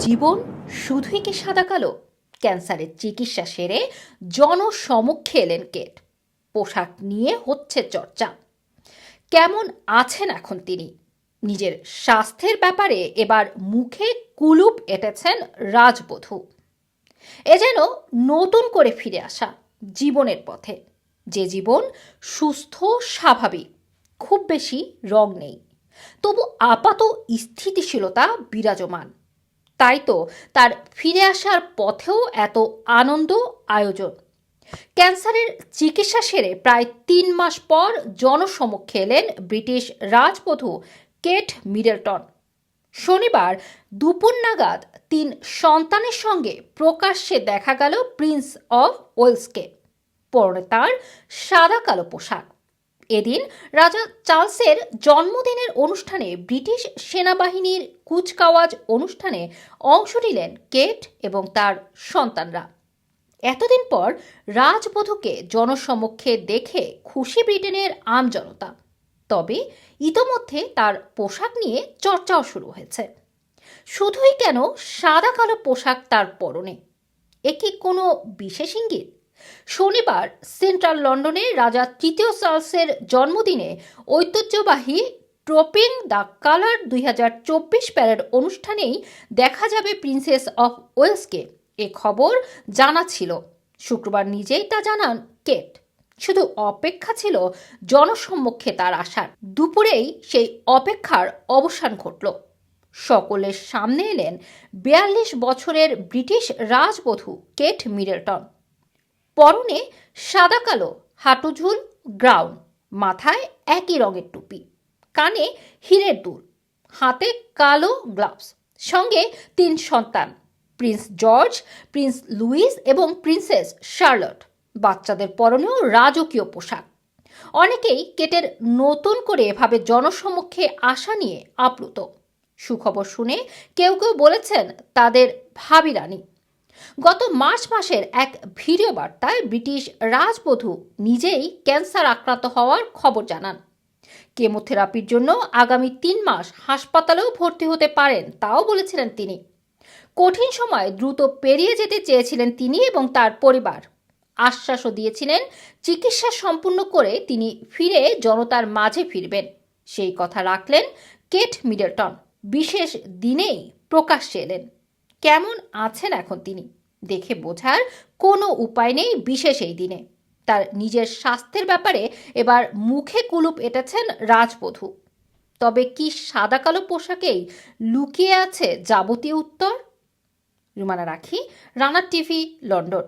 জীবন শুধুই কি সাদা কালো? ক্যান্সারের চিকিৎসা সেরে জনসমক্ষে এলেন কেট। পোশাক নিয়ে হচ্ছে চর্চা। কেমন আছেন এখন তিনি? নিজের স্বাস্থ্যের ব্যাপারে এবার মুখে কুলুপ এঁটেছেন রাজবধূ। এ যেন নতুন করে ফিরে আসা জীবনের পথে। যে জীবন সুস্থ, স্বাভাবিক, খুব বেশি রং নেই। তবু আপাত স্থিতিশীলতা বিরাজমান। তাই তো তার ফিরে আসার পথেও এত আনন্দ আয়োজন। ক্যান্সারের চিকিৎসা সেরে প্রায় তিন মাস পর জনসমক্ষে এলেন ব্রিটিশ রাজবধূ কেট মিডলটন। শনিবার দুপুর নাগাদ তিন সন্তানের সঙ্গে প্রকাশ্যে দেখা গেল প্রিন্স অফ ওয়েলসকে। পরনে তাঁর সাদা কালো পোশাক। এদিন রাজা চার্লসের জন্মদিনের অনুষ্ঠানে ব্রিটিশ সেনাবাহিনীর কুচকাওয়াজ অনুষ্ঠানে অংশ নিলেন কেট এবং তার সন্তানরা। এতদিন পর রাজবধূকে জনসমক্ষে দেখে খুশি ব্রিটেনের আমজনতা। তবে ইতোমধ্যে তার পোশাক নিয়ে চর্চাও শুরু হয়েছে। শুধুই কেন সাদা কালো পোশাক তার পরনে। এ কি কোনো বিশেষ ইঙ্গিত? শনিবার সেন্ট্রাল লন্ডনে রাজা তৃতীয় চার্লসের জন্মদিনে ঐতিহ্যবাহী ট্রপিং দ্য কালার দুই হাজার চব্বিশ অনুষ্ঠানেই দেখা যাবে প্রিন্সেস অফ ওয়েলসকে। এ খবর জানা ছিল। শুক্রবার নিজেই তা জানান কেট। শুধু অপেক্ষা ছিল জনসম্মুখে তার আসার। দুপুরেই সেই অপেক্ষার অবসান ঘটল। সকলের সামনে এলেন বিয়াল্লিশ বছরের ব্রিটিশ রাজবধূ কেট মিডলটন। পরনে সাদা কালো হাঁটুঝুল গ্রাউন, মাথায় একই রঙের টুপি, কানে হীরের দুল, হাতে কালো গ্লাভস, সঙ্গে তিন সন্তান, প্রিন্স জর্জ, প্রিন্স লুইস এবং প্রিন্সেস শার্লট। বাচ্চাদের পরনেও রাজকীয় পোশাক। অনেকেই কেটের নতুন করে এভাবে জনসমক্ষে আসা নিয়ে আপ্লুত। সুখবর শুনে কেউ কেউ বলেছেন তাদের ভাবি রানী গত মার্চ মাসের এক ভিডিও বার্তায় ব্রিটিশ রাজবধূ নিজেই ক্যান্সার আক্রান্ত হওয়ার খবর জানান। কেমোথেরাপির জন্য আগামী তিন মাস হাসপাতালেও ভর্তি হতে পারেন তাও বলেছিলেন তিনি। কঠিন সময় দ্রুত পেরিয়ে যেতে চেয়েছিলেন তিনি এবং তার পরিবার। আশ্বাসও দিয়েছিলেন চিকিৎসা সম্পূর্ণ করে তিনি ফিরে জনতার মাঝে ফিরবেন। সেই কথা রাখলেন কেট মিডলটন। বিশেষ দিনেই প্রকাশ্যে এলেন। কেমন আছেন এখন তিনি? দেখে বোঝার কোনো উপায় নেই বিশেষ এই দিনে। তার নিজের স্বাস্থ্যের ব্যাপারে এবার মুখে কুলুপ এঁটেছেন রাজবধূ। তবে কি সাদা কালো পোশাকেই লুকিয়ে আছে যাবতীয় উত্তর? রুমানা রাখি রানার টিভি, লন্ডন।